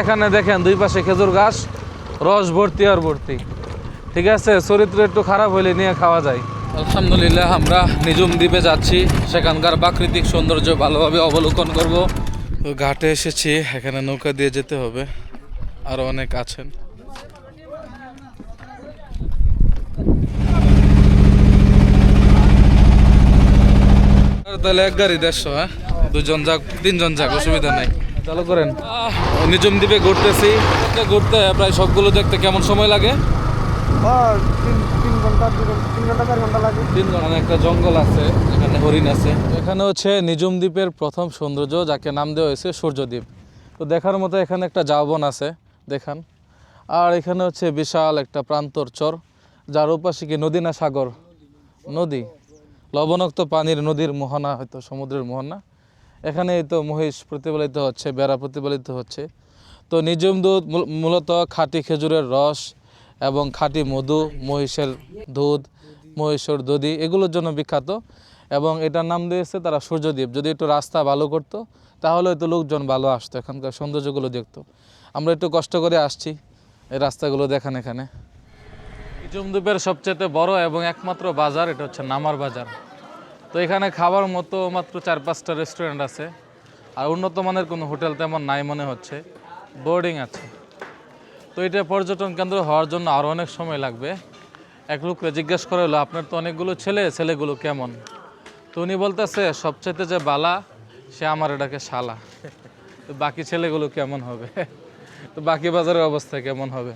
এখানে দেখেন দুই পাশে খেজুর গাছ রস ভর্তি আর ভর্তি। ঠিক আছে? চরিত্র একটু খারাপ হলে নিয়ে খাওয়া যায়। আলহামদুলিল্লাহ, আমরা নিজুম দ্বীপে যাচ্ছি। সেখানকার প্রাকৃতিক সৌন্দর্য ভালোভাবে অবলোকন করব। তো ঘাটে এসেছি, এখানে নৌকা দিয়ে যেতে হবে। আরও অনেক আছেন। তাহলে এক গাড়ি দেড়শো হ্যাঁ? দুজন যাক, তিনজন যাক, অসুবিধা নাই। চালু করেন। নিজুম দ্বীপে ঘুরতেছি। ঘুরতে প্রায় সবগুলো দেখতে কেমন সময় লাগে? ঘণ্টা একটা জঙ্গল আছে এখানে হরিণ আছে। এখানে হচ্ছে নিজুম দ্বীপের প্রথম সৌন্দর্য যাকে নাম দেওয়া হয়েছে সূর্যদ্বীপ তো দেখার মতো এখানে একটা জাবন আছে দেখান। আর এখানে হচ্ছে বিশাল একটা প্রান্তর চর যার উপাশে কি নদী না সাগর? নদী। লবণাক্ত পানির নদীর মোহনা হয়তো সমুদ্রের মোহনা। এখানে তো মহিষ প্রতিপালিত হচ্ছে, বেড়া প্রতিপালিত হচ্ছে। তো নিজম দুধ মূল- মূলত খাঁটি খেজুরের রস এবং খাঁটি মধু, মহিষের দুধ, মহিষের দধি, এগুলোর জন্য বিখ্যাত। এবং এটার নাম দিয়েছে তারা সূর্যদ্বীপ যদি একটু রাস্তা ভালো করতো, তাহলে হয়তো লোকজন ভালো আসতো, এখানকার সৌন্দর্যগুলো দেখতো। আমরা একটু কষ্ট করে আসছি, এই রাস্তাগুলো দেখান এখানে। জুমদ্বীপের সবচেয়ে বড় এবং একমাত্র বাজার, এটা হচ্ছে নামার বাজার। তো এখানে খাবার মতো মাত্র চার, পাঁচটা রেস্টুরেন্ট আছে। আর উন্নত মানের কোনো হোটেল তেমন নাই মনে হচ্ছে। বোর্ডিং আছে। তো এটা পর্যটন কেন্দ্র হওয়ার জন্য আরও অনেক সময় লাগবে। এক লোককে জিজ্ঞেস করে হলো, আপনার তো অনেকগুলো ছেলে, ছেলেগুলো কেমন? তো উনি বলতেছে, সবচাইতে যে বালা, সে আমার এটাকে শালা। তো বাকি ছেলেগুলো কেমন হবে? তো বাকি বাজারের অবস্থা কেমন হবে?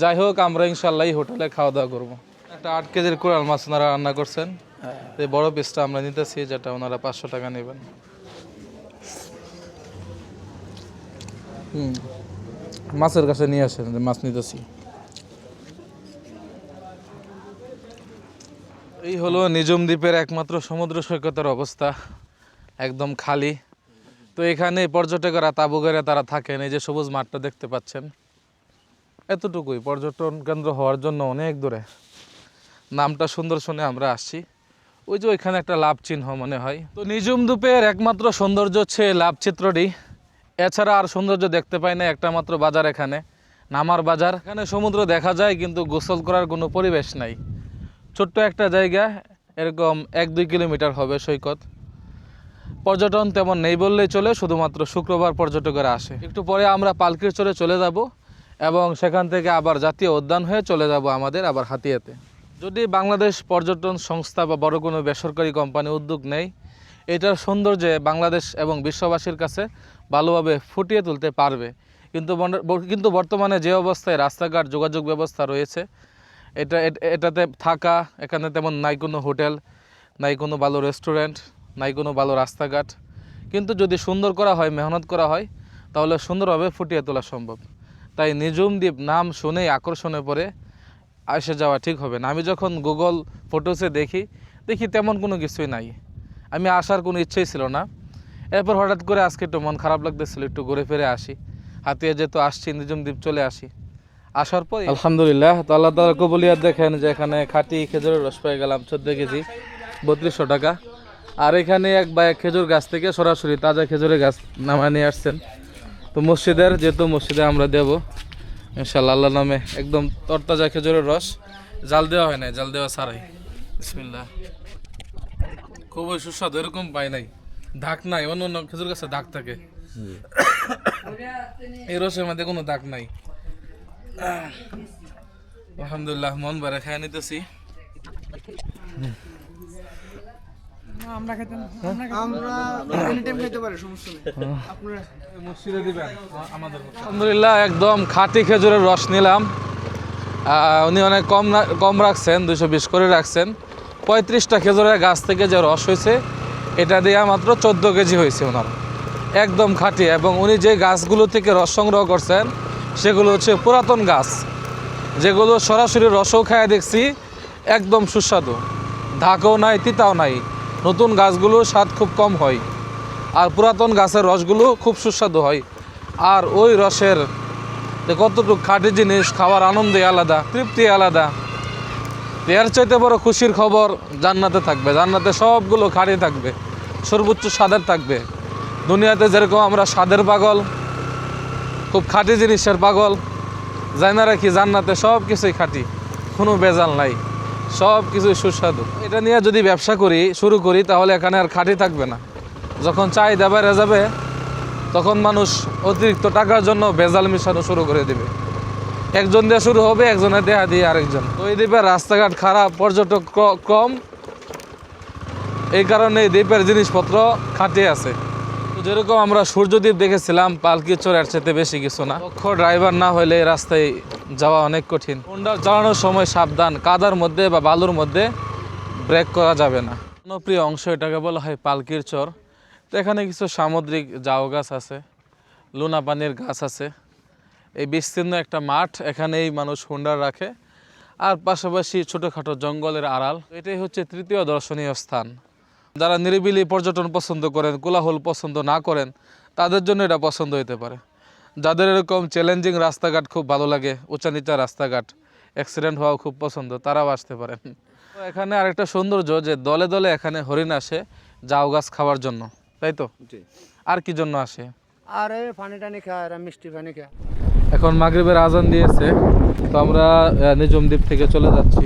যাই হোক, আমরা ইনশাল্লাহ হোটেলে খাওয়া দাওয়া করব। একটা আট কেজির কোরাল মাছ ওনারা রান্না করছেন। বড় পিসটা আমরা নিতেছি, যেটা ওনারা পাঁচশো টাকা নেবেন। হুম। মাছের কাছে নিয়ে আসেন মাছ নিতেছি। এই হলো নিজম দ্বীপের একমাত্র সমুদ্র সৈকতের অবস্থা, একদম খালি। তো এখানে পর্যটকেরা তাবু গড়ে তারা থাকেন, এই যে সবুজ মাঠটা দেখতে পাচ্ছেন। এতটুকুই, পর্যটন কেন্দ্র হওয়ার জন্য অনেক দূরে। নামটা সুন্দর শুনে আমরা আসছি। ওই যে ওইখানে একটা লাভ চিহ্ন মনে হয়। তো নিজুম দ্বীপের একমাত্র সৌন্দর্য হচ্ছে লাভ চিত্রটি। এছাড়া আর সৌন্দর্য দেখতে পাই না, একটা মাত্র বাজার এখানে, নামার বাজার। এখানে সমুদ্র দেখা যায়, কিন্তু গোসল করার কোনো পরিবেশ নাই। ছোট্ট একটা জায়গা, এরকম এক দুই কিলোমিটার হবে সৈকত। পর্যটন তেমন নেই বললেই চলে, শুধুমাত্র শুক্রবার পর্যটকেরা আসে। একটু পরে আমরা পালকির চরে চলে যাব এবং সেখান থেকে আবার জাতীয় উদ্যান হয়ে চলে যাব আমাদের আবার হাতিয়াতে। যদি বাংলাদেশ পর্যটন সংস্থা বা বড় কোনো বেসরকারি কোম্পানি উদ্যোগ নেই এটার সৌন্দর্যে বাংলাদেশ এবং বিশ্ববাসীর কাছে ভালোভাবে ফুটিয়ে তুলতে পারবে। কিন্তু কিন্তু বর্তমানে যে অবস্থায় রাস্তাঘাট, যোগাযোগ ব্যবস্থা রয়েছে, এটা এটাতে থাকা, এখানে তেমন নাই কোনো হোটেল, নাই কোনো ভালো রেস্টুরেন্ট, নাই কোনো ভালো রাস্তাঘাট। কিন্তু যদি সুন্দর করা হয়, মেহনত করা হয়, তাহলে সুন্দরভাবে ফুটিয়ে তোলা সম্ভব। তাই নিজুম দ্বীপ নাম শুনেই আকর্ষণে পড়ে এসে যাওয়া ঠিক হবে না। আমি যখন গুগল ফটোসে দেখি দেখি তেমন কোনো কিছুই নাই। আমি আসার কোনো ইচ্ছেই ছিল না। এরপর হঠাৎ করে আজকে একটু মন খারাপ লাগতেছিল, একটু ঘুরে ফিরে আসি। হাতিয়ে যেহেতু আসছি নিজুম দ্বীপ চলে আসি। আসার পর আলহামদুলিল্লাহ, তো আল্লাহ তালা কবুলিয়াত দেখেন যে এখানে খাঁটি খেজুরের রস পেয়ে গেলাম, চোদ্দ কেজি, বত্রিশশো টাকা। আর এখানে এক বা এক খেজুর গাছ থেকে সরাসরি তাজা খেজুরের গাছ নামায় নিয়ে আসছেন। তো মসজিদের, যেহেতু মসজিদে আমরা দেব ইনশাল্লাহ আল্লাহ নামে একদম তরতাজা খেজুরের রস। জাল দেওয়া হয় নাই, জাল দেওয়া ছাড়াই। বিসমিল্লাহ। খুবই সুস্বাদু, এরকম পাই নাই। দাগ নাই, অন্য অন্য খেজুর গাছে দাগ থাকে। এই রসের মধ্যে কোনো দাগ নাই। আলহামদুলিল্লাহ, মন ভরে খাই নিতেছি। আমরা খেতে আমরা এনি টাইম খেতে পারি সমস্যা নেই। আপনারা মসজিদে দিবেন আমাদের আলহামদুলিল্লাহ একদম খাঁটি খেজুরের রস নিলাম। উনি অনেক কম না- কম রাখছেন দুশো বিশ করে রাখছেন। পঁয়ত্রিশটা খেজুরের গাছ থেকে যে রস হয়েছে এটা দিয়ে মাত্র চোদ্দ কেজি হয়েছে ওনার। একদম খাঁটি এবং উনি যে গাছগুলো থেকে রস সংগ্রহ করছেন সেগুলো হচ্ছে পুরাতন গাছ। যেগুলো সরাসরি রসও খায় দেখছি একদম সুস্বাদু। ধাকও নাই তিতাও নাই। নতুন গাছগুলো স্বাদ খুব কম হয় আর পুরাতন গাছের রসগুলো খুব সুস্বাদু হয়। আর ওই রসের কতটুকু খাঁটি জিনিস, খাওয়ার আনন্দে আলাদা, তৃপ্তি আলাদা। এর চাইতে বড় খুশির খবর জান্নাতে থাকবে। জান্নাতে সবগুলো খাঁটি থাকবে, সর্বোচ্চ স্বাদের থাকবে। দুনিয়াতে যেরকম আমরা স্বাদের পাগল, খুব খাঁটি জিনিসের পাগল জানি রাখি জান্নাতে সব কিছুই খাঁটি, কোনো বেজাল নাই। সব কিছুই সুস্বাদু। এটা নিয়ে যদি ব্যবসা করি, শুরু করি, তাহলে এখানে আর খাঁটি থাকবে না। যখন চাহিদা বেড়ে যাবে, তখন মানুষ অতিরিক্ত টাকার জন্য ভেজাল মিশানো শুরু করে দেবে। একজন দিয়ে শুরু হবে একজনের দেহা দিয়ে আরেকজন। তো এই দ্বীপের রাস্তাঘাট খারাপ, পর্যটক কম। এই কারণে এই দ্বীপের জিনিসপত্র খাটে আছে। তো যেরকম আমরা সূর্যদ্বীপ দেখেছিলাম, পালকি চোরের চেতে বেশি কিছু না। দক্ষ ড্রাইভার না হলে রাস্তায় যাওয়া অনেক কঠিন। হোন্ডা চালানোর সময় সাবধান, কাদার মধ্যে বা বালুর মধ্যে ব্রেক করা যাবে না। জনপ্রিয় অংশ এটাকে বলা হয় পালকির চর। তো এখানে কিছু সামুদ্রিক জাউ গাছ আছে লুনা পানির গাছ আছে। এই বিস্তীর্ণ একটা মাঠ এখানেই মানুষ হুন্ডার রাখে। আর পাশাপাশি ছোটোখাটো জঙ্গলের আড়াল। এটাই হচ্ছে তৃতীয় দর্শনীয় স্থান। যারা নিরিবিলি পর্যটন পছন্দ করেন, কোলাহল পছন্দ না করেন, তাদের জন্য এটা পছন্দ হতে পারে। যাদের এরকম চ্যালেঞ্জিং রাস্তাঘাট খুব ভালো লাগে উঁচা নিচা রাস্তাঘাট অ্যাক্সিডেন্ট হওয়াও খুব পছন্দ তারাও আসতে পারেন এখানে আরেকটা সৌন্দর্য যে দলে দলে এখানে হরিণ আসে জাউ গাছ খাওয়ার জন্য তাই তো? আর কি জন্য আসে? আর পানি টানি খায় আর মিষ্টি পানি খায়। এখন মাগরিবের আজান দিয়েছে তো আমরা আহ, নিজম দ্বীপ থেকে চলে যাচ্ছি।